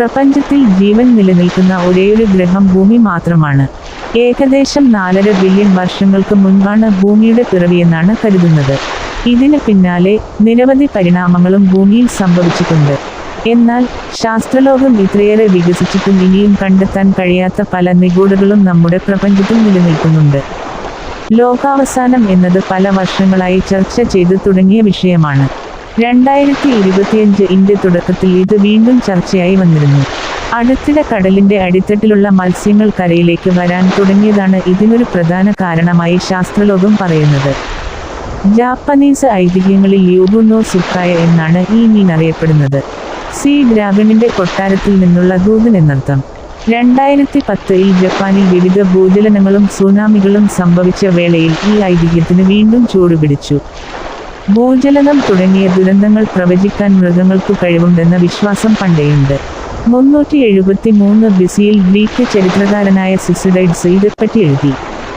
പ്രപഞ്ചത്തിൽ ജീവൻ നിലനിൽക്കുന്ന ഒരേയൊരു ഗ്രഹം ഭൂമി മാത്രമാണ്. ഏകദേശം നാലര ബില്യൺ വർഷങ്ങൾക്ക് മുൻപാണ് ഭൂമിയുടെ പിറവിയെന്നാണ് കരുതുന്നത്. ഇതിന് പിന്നാലെ നിരവധി പരിണാമങ്ങളും ഭൂമിയിൽ സംഭവിച്ചിട്ടുണ്ട്. എന്നാൽ ശാസ്ത്രലോകം ഇത്രയേറെ വികസിച്ചിട്ടും ഇനിയും കണ്ടെത്താൻ കഴിയാത്ത പല നിഗൂഢകളും നമ്മുടെ പ്രപഞ്ചത്തിൽ നിലനിൽക്കുന്നുണ്ട്. ലോകാവസാനം എന്നത് പല വർഷങ്ങളായി ചർച്ച ചെയ്തു തുടങ്ങിയ വിഷയമാണ്. രണ്ടായിരത്തി ഇരുപത്തിയഞ്ച് ഇന്റെ തുടക്കത്തിൽ ഇത് വീണ്ടും ചർച്ചയായി വന്നിരുന്നു. അടുത്തിടെ കടലിന്റെ അടിത്തട്ടിലുള്ള മത്സ്യങ്ങൾ കരയിലേക്ക് വരാൻ തുടങ്ങിയതാണ് ഇതിനൊരു പ്രധാന കാരണമായി ശാസ്ത്രലോകം പറയുന്നത്. ജാപ്പനീസ് ഐതിഹ്യങ്ങളിൽ യൂബുനോ സുക്കായ എന്നാണ് ഈ മീൻ അറിയപ്പെടുന്നത്. സീ ഡ്രാഗണിന്റെ കൊട്ടാരത്തിൽ നിന്നുള്ള ദൂതൻ എന്നർത്ഥം. രണ്ടായിരത്തി പത്തിൽ ജപ്പാനിൽ വിവിധ ഭൂചലനങ്ങളും സുനാമികളും സംഭവിച്ച വേളയിൽ ഈ ഐതിഹ്യത്തിന് വീണ്ടും ചൂടുപിടിച്ചു. ഭൂചലനം തുടങ്ങിയ ദുരന്തങ്ങൾ പ്രവചിക്കാൻ മൃഗങ്ങൾക്കു കഴിവുണ്ടെന്ന വിശ്വാസം പണ്ടേയുണ്ട്. മുന്നൂറ്റി എഴുപത്തി മൂന്ന് ബിസിയിൽ ഗ്രീക്ക് ചരിത്രകാരനായ സിസിഡൈഡ്സ് ഇതേപ്പറ്റി എഴുതി.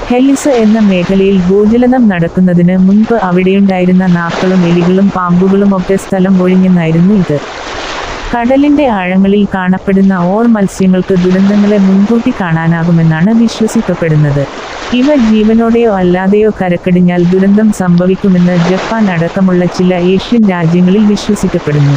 ഹെലിസ് എന്ന മേഖലയിൽ ഭൂചലനം നടക്കുന്നതിന് മുൻപ് അവിടെയുണ്ടായിരുന്ന നാക്കളും എലികളും പാമ്പുകളും ഒക്കെ സ്ഥലം ഒഴിഞ്ഞെന്നായിരുന്നു ഇത്. കടലിന്റെ ആഴങ്ങളിൽ കാണപ്പെടുന്ന ഓർ മത്സ്യങ്ങൾക്ക് ദുരന്തങ്ങളെ മുൻകൂട്ടി കാണാനാകുമെന്നാണ് വിശ്വസിക്കപ്പെടുന്നത്. ഇവ ജീവനോടെയോ അല്ലാതെയോ കരക്കടിഞ്ഞാൽ ദുരന്തം സംഭവിക്കുമെന്ന് ജപ്പാൻ അടക്കമുള്ള ചില ഏഷ്യൻ രാജ്യങ്ങളിൽ വിശ്വസിക്കപ്പെടുന്നു.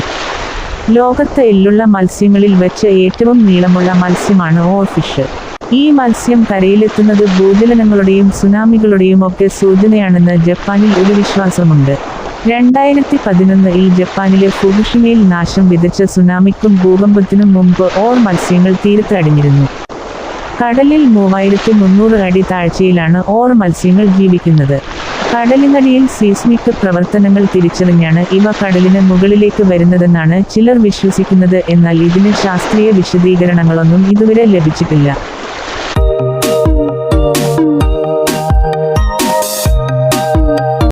ലോകത്ത് എല്ലുള്ള മത്സ്യങ്ങളിൽ വെച്ച് ഏറ്റവും നീളമുള്ള മത്സ്യമാണ് ഓ ഫിഷ് ഈ മത്സ്യം കരയിലെത്തുന്നത് ഭൂചലനങ്ങളുടെയും സുനാമികളുടെയും ഒക്കെ സൂചനയാണെന്ന് ജപ്പാനിൽ ഒരു വിശ്വാസമുണ്ട്. രണ്ടായിരത്തി പതിനൊന്നിൽ ജപ്പാനിലെ ഫുകുഷിമയിൽ നാശം വിതച്ച സുനാമിക്കും ഭൂകമ്പത്തിനും മുമ്പ് ഓർ മത്സ്യങ്ങൾ തീരത്ത് അടിഞ്ഞിരുന്നു. കടലിൽ മൂവായിരത്തി മുന്നൂറ് അടി താഴ്ചയിലാണ് ഓർ മത്സ്യങ്ങൾ ജീവിക്കുന്നത്. കടലിനടിയിൽ സീസ്മിക് പ്രവർത്തനങ്ങൾ തിരിച്ചറിഞ്ഞാണ് ഇവ കടലിന് മുകളിലേക്ക് വരുന്നതെന്നാണ് ചിലർ വിശ്വസിക്കുന്നത്. എന്നാൽ ഇതിന് ശാസ്ത്രീയ വിശദീകരണങ്ങളൊന്നും ഇതുവരെ ലഭിച്ചിട്ടില്ല.